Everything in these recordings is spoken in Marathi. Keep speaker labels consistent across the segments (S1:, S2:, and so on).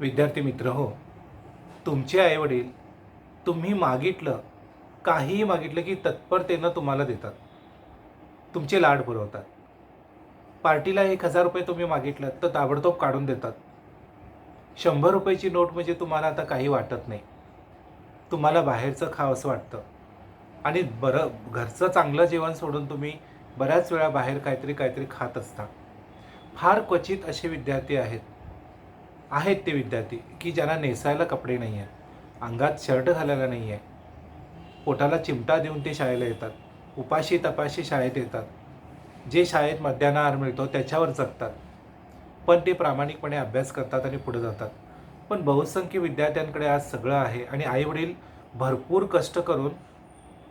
S1: विद्यार्थी मित्र हो. तुमचे आईवडील तुम्ही मागितलं काहीही मागितलं की तत्परतेनं तुम्हाला देतात. तुमचे लाड पुरवतात. पार्टीला एक हजार रुपये तुम्ही मागितलं तर ताबडतोब काढून देतात. शंभर रुपयाची नोट म्हणजे तुम्हाला आता काही वाटत नाही. तुम्हाला बाहेरचं खावंसं वाटतं. आणि बरं घरचं चांगलं जेवण सोडून तुम्ही बऱ्याच वेळा बाहेर काहीतरी काहीतरी खात असता. फार क्वचित असे विद्यार्थी आहेत. आहेत ते विद्यार्थी की ज्यांना नेसायला कपडे नाही आहेत अंगात शर्ट घालायला नाही आहे पोटाला चिमटा देऊन ते शाळेला येतात. उपाशी तपाशी शाळेत येतात. जे शाळेत मध्यान्ह मिळतो त्याच्यावर जगतात. पण ते प्रामाणिकपणे अभ्यास करतात आणि पुढे जातात. पण बहुसंख्य विद्यार्थ्यांकडे आज सगळं आहे आणि आईवडील भरपूर कष्ट करून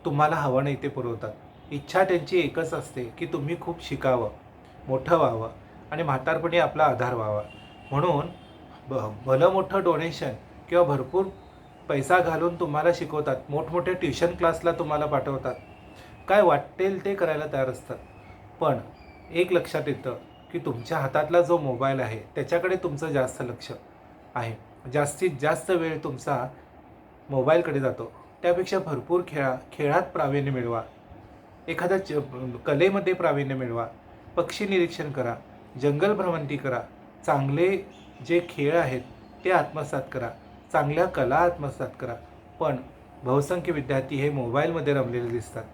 S1: तुम्हाला हवं नाही ते पुरवतात. इच्छा त्यांची एकच असते की तुम्ही खूप शिकावं मोठं व्हावं आणि म्हातारपणी आपला आधार व्हावा. म्हणून ब भलं मोठं डोनेशन किंवा भरपूर पैसा घालून तुम्हाला शिकवतात. मोठमोठ्या ट्युशन क्लासला तुम्हाला पाठवतात. काय वाटेल ते करायला तयार असतात. पण एक लक्षात येतं की तुमच्या हातातला जो मोबाईल आहे त्याच्याकडे तुमचं जास्त लक्ष आहे. जास्तीत जास्त वेळ तुमचा मोबाईलकडे जातो. त्यापेक्षा भरपूर खेळा खेळात प्रावीण्य मिळवा. एखाद्या च कलेमध्ये प्रावीण्य मिळवा. पक्षी निरीक्षण करा. जंगल भ्रमंती करा. चांगले जे खेळ आहेत ते आत्मसात करा. चांगल्या कला आत्मसात करा. पण बहुसंख्य विद्यार्थी हे मोबाईलमध्ये रमलेले दिसतात.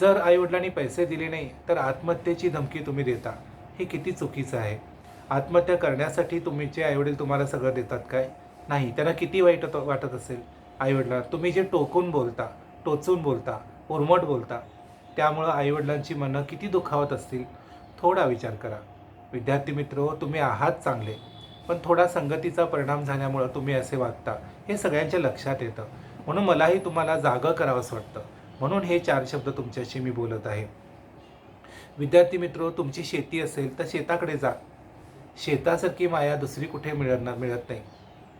S1: जर आईवडिलांनी पैसे दिले नाही तर आत्महत्येची धमकी तुम्ही देता. हे किती चुकीचं आहे. आत्महत्या करण्यासाठी तुमचे आईवडील तुम्हाला सगळं देतात काय? नाही त्यांना किती वाईट वाटत असेल? आईवडिलांना तुम्ही जे टोकून बोलता टोचून बोलता उर्मट बोलता त्यामुळं आईवडिलांची मनं किती दुखावत असतील? थोडा विचार करा. विद्यार्थी मित्र तुम्ही आहात चांगले. पण थोडा संगतीचा परिणाम झाल्यामुळं तुम्ही असे वागता. हे सगळ्यांच्या लक्षात येतं. म्हणून मलाही तुम्हाला जागं करावंसं वाटतं. म्हणून हे चार शब्द तुमच्याशी मी बोलत आहे. विद्यार्थी मित्र तुमची शेती असेल तर शेताकडे जा. शेतासारखी माया दुसरी कुठे मिळणार मिळत नाही.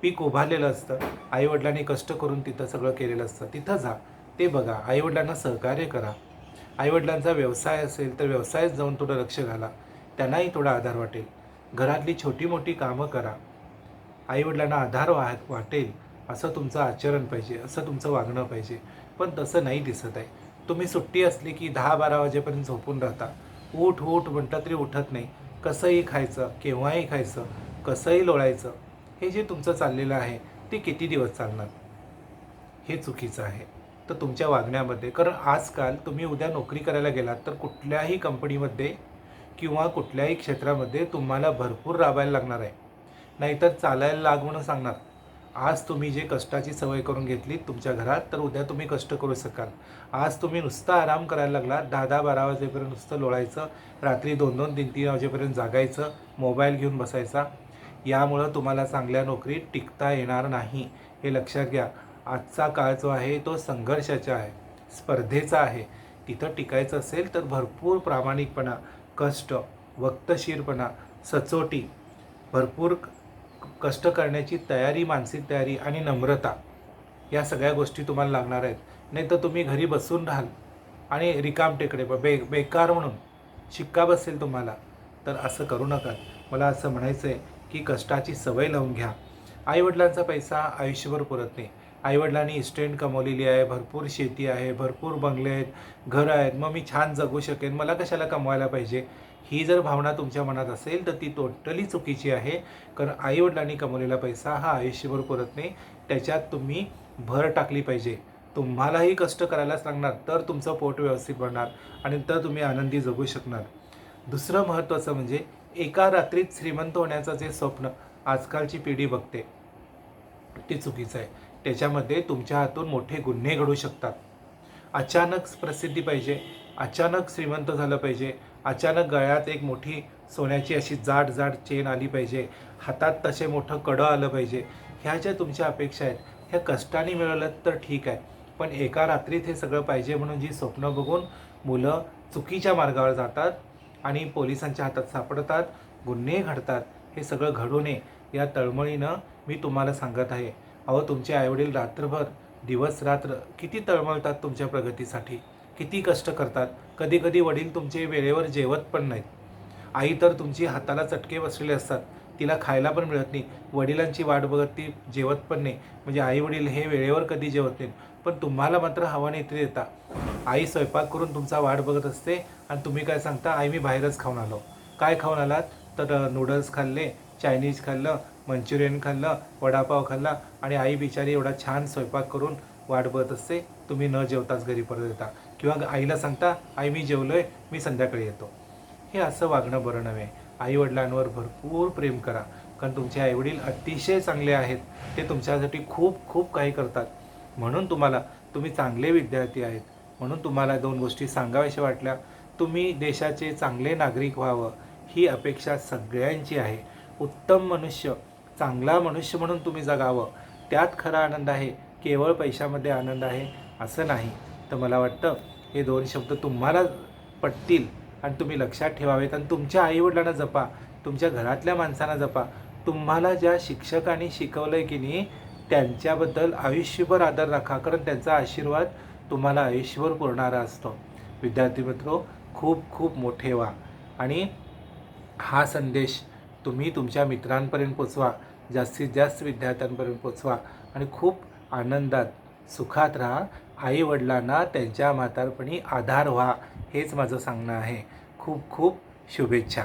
S1: पीक उभारलेलं असतं. आईवडिलांनी कष्ट करून तिथं सगळं केलेलं असतं. तिथं जा. ते बघा. आईवडिलांना सहकार्य करा. आईवडिलांचा व्यवसाय असेल तर व्यवसायात जाऊन थोडं लक्ष घाला. त्यांनाही थोडा आधार वाटेल. घरातली छोटी मोठी कामं करा. आईवडिलांना आधार वा वाटेल असं तुमचं आचरण पाहिजे असं तुमचं वागणं पाहिजे. पण तसं नाही दिसत आहे. तुम्ही सुट्टी असली की दहा बारा वाजेपर्यंत झोपून राहता. उठ उठ म्हणतं तरी उठत नाही. कसंही खायचं केव्हाही खायचं कसंही लोळायचं हे जे तुमचं चाललेलं आहे ते किती दिवस चालणार? हे चुकीचं आहे. तर तुमच्या वागण्यामध्ये कारण आजकाल तुम्ही उद्या नोकरी करायला गेलात तर कुठल्याही कंपनीमध्ये किंवा कुठल्याही क्षेत्रामध्ये तुम्हाला भरपूर राबायला लागणार आहे. नाहीतर चालायला लाग म्हणून सांगणार. आज तुम्ही जे कष्टाची सवय करून घेतली तुमच्या घरात तर उद्या तुम्ही कष्ट करू शकाल. आज तुम्ही नुसता आराम करायला लागला दहा दहा बारा वाजेपर्यंत नुसतं लोळायचं रात्री दोन दोन तीन तीन वाजेपर्यंत जागायचं मोबाईल घेऊन बसायचा. यामुळं तुम्हाला चांगल्या नोकरीत टिकता येणार नाही. हे लक्षात घ्या. आजचा काळ जो आहे तो संघर्षाचा आहे स्पर्धेचा आहे. तिथं टिकायचं असेल तर भरपूर प्रामाणिकपणा कष्ट वक्तशीरपणा सचोटी भरपूर कष्ट करण्याची तयारी मानसिक तयारी आणि नम्रता या सगळ्या गोष्टी तुम्हाला लागणार आहेत. नाही तर तुम्ही घरी बसून राहाल आणि रिकाम टेकडे ब- बे बेकार म्हणून शिक्का बसेल तुम्हाला. तर असं करू नका. मला असं म्हणायचं आहे की कष्टाची सवय लावून घ्या. आईवडिलांचा पैसा आयुष्यभर पुरत नाही. आईवडिलांनी इस्टेंट कमवलेली आहे भरपूर शेती आहे भरपूर बंगले आहेत घरं आहेत. मग मी छान जगू शकेन. मला कशाला कमवायला पाहिजे? ही जर भावना तुमच्या मनात असेल तर ती टोटली चुकीची आहे. कारण आईवडिलांनी कमवलेला पैसा हा आयुष्यभर पुरत नाही. त्याच्यात तुम्ही भर टाकली पाहिजे. तुम्हालाही कष्ट करायलाच लागणार तर तुमचं पोट व्यवस्थित बनणार आणि तर तुम्ही आनंदी जगू शकणार. दुसरं महत्त्वाचं म्हणजे एका रात्रीत श्रीमंत होण्याचं जे स्वप्न आजकालची पिढी बघते ते चुकीचं आहे. त्याच्यामध्ये तुमच्या हातून मोठे गुन्हे घडू शकतात. अचानक प्रसिद्धी पाहिजे अचानक श्रीमंत झालं पाहिजे अचानक गळ्यात एक मोठी सोन्याची अशी जाड जाड चेन आली पाहिजे हातात तसे मोठं कडं आलं पाहिजे ह्या ज्या तुमच्या अपेक्षा आहेत ह्या कष्टाने मिळवलं तर ठीक आहे. पण एका रात्रीत हे सगळं पाहिजे म्हणून जी स्वप्न बघून मुलं चुकीच्या मार्गावर जातात आणि पोलिसांच्या हातात सापडतात गुन्हे घडतात हे सगळं घडू नये या तळमळीनं मी तुम्हाला सांगत आहे. अहो तुमचे आईवडील रात्रभर दिवस रात्र किती तळमळतात तुमच्या प्रगतीसाठी. किती कष्ट करतात. कधी कधी वडील तुमचे वेळेवर जेवत पण नाहीत. आई तर तुमची हाताला चटके बसलेले असतात. तिला खायला पण मिळत नाही. वडिलांची वाट बघत ती जेवत पण नाही. म्हणजे आई वडील हे वेळेवर कधी जेवत नाहीत. पण तुम्हाला मात्र हवा नाही ते देता. आई स्वयंपाक करून तुमचा वाट बघत असते आणि तुम्ही काय सांगता आई मी बाहेरच खाऊन आलो. काय खाऊन आलात? तर नूडल्स खाल्ले चायनीज खाल्लं मंचुरियन खाल्लं वडापाव खाल्ला आणि आई बिचारी एवढा छान स्वयंपाक करून वाट बघत असते तुम्ही न जेवताच घरी परत येता. किंवा आईला सांगता आई मी जेवलोय मी संध्याकाळी येतो. हे असं वागणं बरं नव्हे. आईवडिलांवर भरपूर प्रेम करा. कारण तुमचे आईवडील अतिशय चांगले आहेत. ते तुमच्यासाठी खूप खूप काही करतात. म्हणून तुम्हाला तुम्ही चांगले विद्यार्थी आहेत. म्हणून तुम्हाला दोन गोष्टी सांगाव्याशा वाटल्या. तुम्ही देशाचे चांगले नागरिक व्हावं. ही अपेक्षा सगळ्यांची आहे. उत्तम मनुष्य चांगला मनुष्य म्हणून तुम्ही जगावं. त्यात खरा आनंद आहे केवळ पैशामध्ये आनंद आहे असं नाही. तर मला वाटतं हे दोन शब्द तुम्हाला पटतील आणि तुम्ही लक्षात ठेवावेत आणि तुमच्या आईवडिलांना जपा तुमच्या घरातल्या माणसांना जपा. तुम्हाला ज्या शिक्षकांनी शिकवलं आहे की नाही त्यांच्याबद्दल आयुष्यभर आदर राखा कारण त्यांचा आशीर्वाद तुम्हाला आयुष्यभर पुरणारा असतो. विद्यार्थी मित्र खूप खूप मोठे व्हा. आणि हा संदेश तुम्ही तुमच्या मित्रांपर्यंत पोचवा. जास्तीत जास्त विद्यार्थ्यांपर्यंत पोचवा आणि खूप आनंदात सुखात राहा. आईवडिलांना त्यांच्या म्हातारपणी आधार व्हा हेच माझं सांगणं आहे. खूप खूप शुभेच्छा.